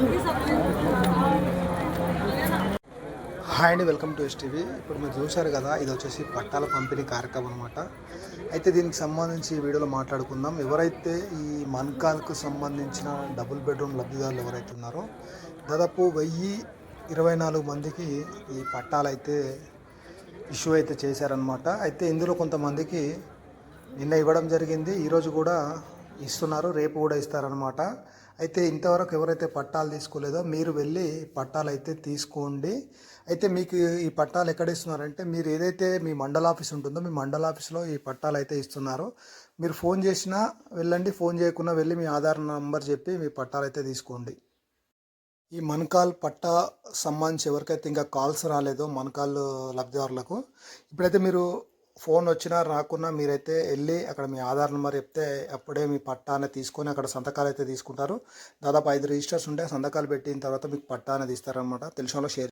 여기서 hi అండి welcome to STV. ఇప్పుడు మీరు చూశారు కదా ఇది వచ్చేసి పట్టాల పంపిణీ కార్యక్రమం అనమాట అయితే దీనికి సంబంధించి ఈ వీడియోలో మాట్లాడుకుందాం. ఎవరైతే ఈ మన్కాల్కు సంబంధించిన డబుల్ బెడ్రూమ్ లబ్ధిదారులు ఎవరైతే ఉన్నారో దాదాపు వెయ్యి ఇరవై నాలుగు మందికి ఈ పట్టాలు అయితే ఇష్యూ అయితే చేశారనమాట అయితే ఇందులో కొంతమందికి నిన్న ఇవ్వడం జరిగింది. ఈరోజు కూడా ఇస్తున్నారు రేపు కూడా ఇస్తారనమాట అయితే ఇంతవరకు ఎవరైతే పట్టాలు తీసుకోలేదో మీరు వెళ్ళి పట్టాలు అయితే తీసుకోండి. అయితే మీకు ఈ పట్టాలు ఎక్కడ ఇస్తున్నారంటే మీరు ఏదైతే మీ మండల ఆఫీస్ ఉంటుందో మీ మండల ఆఫీస్లో ఈ పట్టాలు అయితే ఇస్తున్నారు. మీరు ఫోన్ చేసినా వెళ్ళండి ఫోన్ చేయకుండా వెళ్ళి మీ ఆధార్ నంబర్ చెప్పి మీ పట్టాలు అయితే తీసుకోండి. ఈ మణకాల్ పట్టా సంబంధించి ఎవరికైతే ఇంకా కాల్స్ రాలేదో మణకాల్ లబ్ధిదారులకు ఇప్పుడైతే మీరు ఫోన్ వచ్చినా రాకున్నా మీరైతే వెళ్ళి అక్కడ మీ ఆధార్ నెంబర్ చెప్తే అప్పుడే మీ పట్టాని తీసుకొని అక్కడ సంతకాలు అయితే తీసుకుంటారు. దాదాపు ఐదు రిజిస్టర్స్ ఉంటే సంతకాలు పెట్టిన తర్వాత మీకు పట్టా అనేది ఇస్తారనమాట తెలిసిన వాళ్ళు షేర్